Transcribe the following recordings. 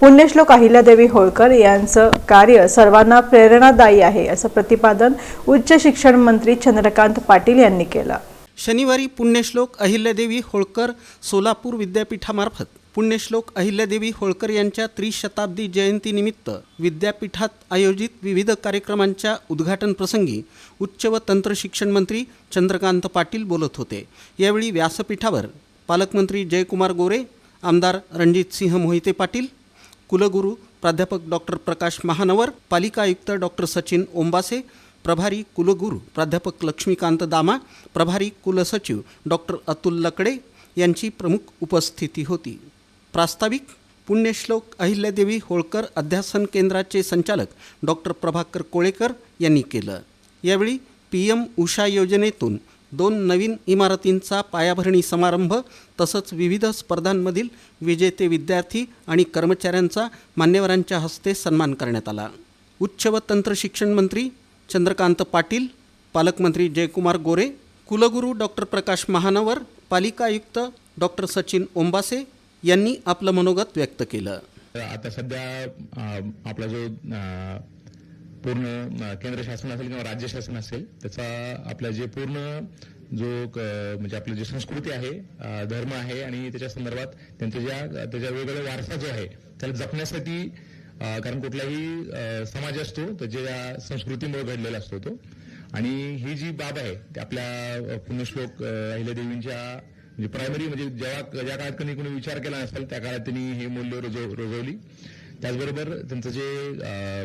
पुण्यश्लोक अहिल्यादेवी होळकर यांचं कार्य सर्वांना प्रेरणादायी आहे असं प्रतिपादन उच्च शिक्षण मंत्री चंद्रकांत पाटील यांनी केलं. शनिवारी पुण्यश्लोक अहिल्यादेवी होळकर सोलापूर विद्यापीठामार्फत पुण्यश्लोक अहिल्यादेवी होळकर यांच्या त्रिशताब्दी जयंतीनिमित्त विद्यापीठात आयोजित विविध कार्यक्रमांच्या उद्घाटन प्रसंगी उच्च व तंत्रशिक्षण मंत्री चंद्रकांत पाटील बोलत होते. यावेळी व्यासपीठावर पालकमंत्री जयकुमार गोरे आमदार रणजितसिंह मोहिते पाटील कुलगुरू प्राध्यापक डॉक्टर प्रकाश महानवर पालिका आयुक्त डॉक्टर सचिन ओंबासे प्रभारी कुलगुरू प्राध्यापक लक्ष्मीकांत दामा प्रभारी कुलसचिव डॉक्टर अतुल लकडे यांची प्रमुख उपस्थिती होती. प्रास्ताविक पुण्यश्लोक अहिल्यादेवी होळकर अध्यासन केंद्राचे संचालक डॉक्टर प्रभाकर कोळेकर यांनी केलं. यावेळी पी एम उषा योजनेतून दोन नवीन इमारतींचा पायाभरणी समारंभ तसंच विविध स्पर्धांमधील विजेते विद्यार्थी आणि कर्मचाऱ्यांचा मान्यवरांच्या हस्ते सन्मान करण्यात आला. उच्च व तंत्र शिक्षण मंत्री चंद्रकांत पाटील पालकमंत्री जयकुमार गोरे कुलगुरू डॉक्टर प्रकाश महानवर पालिका आयुक्त डॉक्टर सचिन ओंबासे यांनी आपलं मनोगत व्यक्त केलं. आता सध्या आपला जो पूर्ण केंद्र शासन असेल किंवा राज्य शासन असेल त्याचा आपला जे पूर्ण जो म्हणजे आपली जी संस्कृती आहे धर्म आहे आणि त्याच्या संदर्भात त्यांच्या ज्या त्याच्या वेगवेगळा वारसा जो आहे त्याला जपण्यासाठी कारण कुठलाही समाज असतो त्याच्या संस्कृतीमुळे घडलेला असतो तो. आणि ही जी बाब आहे ती आपल्या पुण्यश्लोक अहिल्यादेवींच्या म्हणजे प्रायमरी म्हणजे जेव्हा ज्या काळात कोणी कोणी विचार केला नसेल त्या काळात त्यांनी हे मूल्य रुजव रुजवली. त्याचबरोबर त्यांचं जे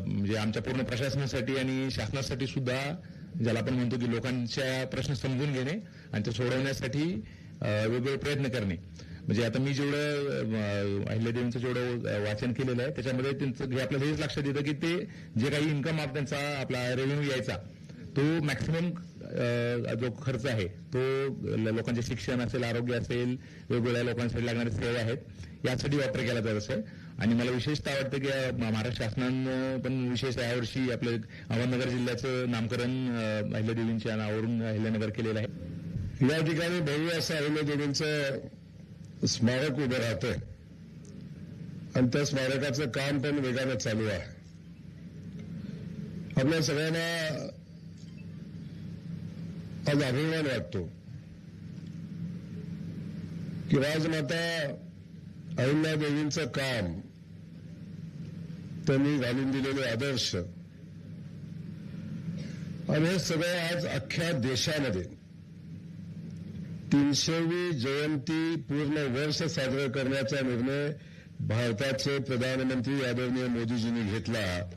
म्हणजे आमच्या पूर्ण प्रशासनासाठी आणि शासनासाठी सुद्धा ज्याला आपण म्हणतो की लोकांच्या प्रश्न समजून घेणे आणि ते सोडवण्यासाठी वेगवेगळे प्रयत्न करणे. म्हणजे आता मी जेवढं अहिल्यादेवींचं जेवढं वाचन केलेलं आहे त्याच्यामध्ये त्यांचं हे आपल्याला हेच लक्षात येतं की ते जे काही इन्कम आप त्यांचा आपला रेव्हेन्यू यायचा तो मॅक्सिमम जो खर्च आहे तो लोकांचे शिक्षण असेल आरोग्य असेल वेगवेगळ्या लोकांसाठी लागणारे सेवा आहेत यासाठी वापर केला जात असेल. आणि मला विशेषतः वाटतं की महाराष्ट्र शासनानं पण विशेष यावर्षी आपलं अहमदनगर जिल्ह्याचं नामकरण अहिल्या अहिल्यादेवींच्या नावावरून अहिल्यानगर केलेलं आहे. या ठिकाणी भव्य असं अहिल्यादेवींचं स्मारक उभं राहतंय. आणि त्या स्मारकाचं काम पण वेगानं चालू आहे. आपल्या सगळ्यांना आज अभिमान वाटतो. की राजमाता अहिल्यादेवींचं काम. त्यांनी घालून दिलेले आदर्श. आणि हे सगळं आज अख्ख्या देशामध्ये. तीनशेवी जयंती पूर्ण वर्ष साजरं करण्याचा निर्णय भारताचे प्रधानमंत्री आदरणीय मोदीजींनी घेतला.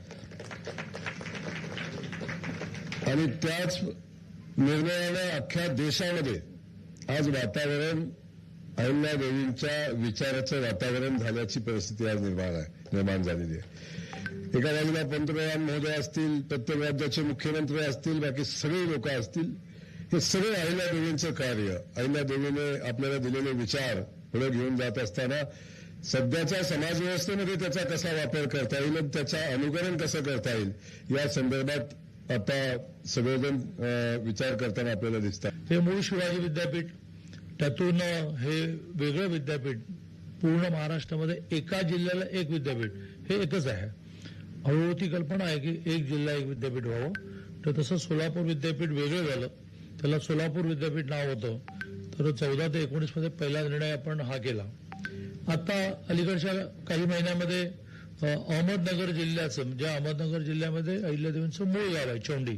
आणि त्याच निर्णयाने अख्ख्या देशामध्ये आज वातावरण अहिल्यादेवींच्या विचाराचं वातावरण झाल्याची परिस्थिती आज निर्माण आहे निर्माण झालेली आहे. एका बाजूला पंतप्रधान महोदय असतील प्रत्येक राज्याचे मुख्यमंत्री असतील बाकी सगळे लोक असतील हे सगळे अहिल्यादेवींचं कार्य. अहिल्यादेवीने आपल्याला दिलेले विचार पुढे घेऊन जात असताना सध्याच्या समाजव्यवस्थेमध्ये त्याचा कसा वापर करता येईल आणि त्याचा अनुकरण कसं करता येईल या संदर्भात आता सगळेजण विचार करताना आपल्याला दिसतात. हे मूळ शिवाजी विद्यापीठ त्यातून हे वेगळं विद्यापीठ पूर्ण महाराष्ट्रामध्ये एका जिल्ह्याला एक विद्यापीठ हे एकच आहे. हळूहळू ती कल्पना आहे की एक जिल्हा एक विद्यापीठ व्हावं. तर तसं सोलापूर विद्यापीठ वेगळं झालं. त्याला सोलापूर विद्यापीठ नाव होतं. तर चौदा ते एकोणीसमध्ये पहिला निर्णय आपण हा केला. आता अलीकडच्या काही महिन्यामध्ये अहमदनगर जिल्ह्याचं म्हणजे अहमदनगर जिल्ह्यामध्ये अहिल्यादेवींचं मूळ गाव आहे चोंडी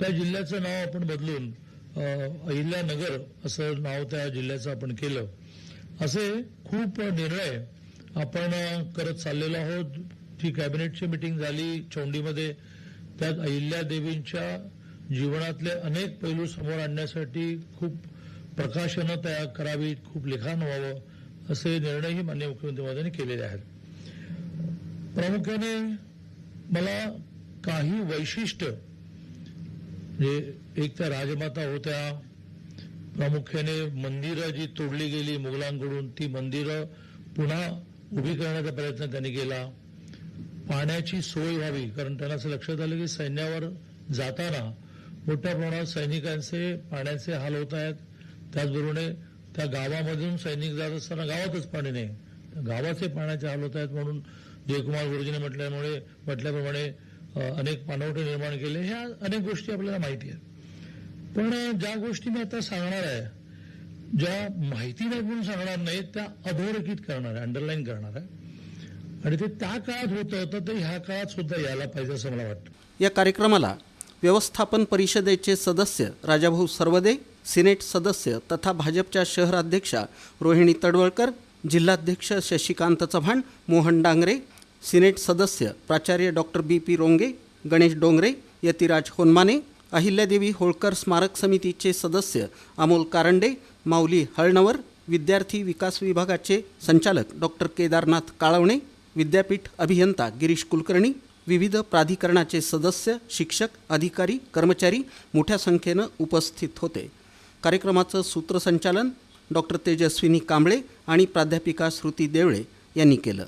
त्या जिल्ह्याचं नाव आपण बदलून अहिल्यानगर असं नाव त्या जिल्ह्याचं आपण केलं. असे खूप निर्णय आपण करत चाललेलो आहोत. जी कॅबिनेटची मिटिंग झाली चौंडीमध्ये त्यात अहिल्यादेवींच्या जीवनातले अनेक पैलू समोर आणण्यासाठी खूप प्रकाशनं तयार करावीत खूप लिखाण व्हावं असे निर्णयही मान्य मुख्यमंत्री महोदयांनी केलेले आहेत. प्रामुख्याने मला काही वैशिष्ट्य म्हणजे एक तर राजमाता होत्या. प्रामुख्याने मंदिरं जी तोडली गेली मुघलांकडून ती मंदिरं पुन्हा उभी करण्याचा प्रयत्न त्यांनी केला. पाण्याची सोय व्हावी कारण त्यांना असं लक्षात आलं की सैन्यावर जाताना मोठ्या प्रमाणात सैनिकांचे पाण्याचे हाल होत आहेत. त्याचबरोबर त्या गावामधून सैनिक जात असताना गावातच पाणी नाही. गावाचे पाण्याचे हाल होत आहेत म्हणून जयकुमार गुरुजीने म्हटल्यामुळे म्हटल्याप्रमाणे अनेक पाणवठे निर्माण केले ह्या अनेक गोष्टी आपल्याला माहिती आहेत. पण ज्या गोष्टी मी आता सांगणार आहे ज्या माहिती नाही म्हणून सांगणार नाही त्या अधोरेखित करणार आहे अंडरलाईन करणार आहे. आणि ते त्या काळात होतं तर ते ह्या काळात सुद्धा यायला पाहिजे असं मला वाटतं. या कार्यक्रमाला व्यवस्थापन परिषदेचे सदस्य राजाभाऊ सर्वदे सिनेट सदस्य तथा भाजपच्या शहराध्यक्षा रोहिणी तडवळकर जिल्हाध्यक्ष शशिकांत चव्हाण मोहन डांगरे सिनेट सदस्य प्राचार्य doctor B P Ronge Ganesh Dongre Yatiraj Honmane Ahilyadevi Holkar स्मारक समितीचे सदस्य अमोल कारंडे माऊली हळणवर विद्यार्थी विकास विभागाचे संचालक डॉक्टर केदारनाथ काळवणे विद्यापीठ अभियंता गिरीश कुलकर्णी विविध प्राधिकरणाचे सदस्य शिक्षक अधिकारी कर्मचारी मोठ्या संख्येनं उपस्थित होते. कार्यक्रमाचं सूत्रसंचालन डॉक्टर तेजस्विनी कांबळे आणि प्राध्यापिका श्रुती देवळे यांनी केलं.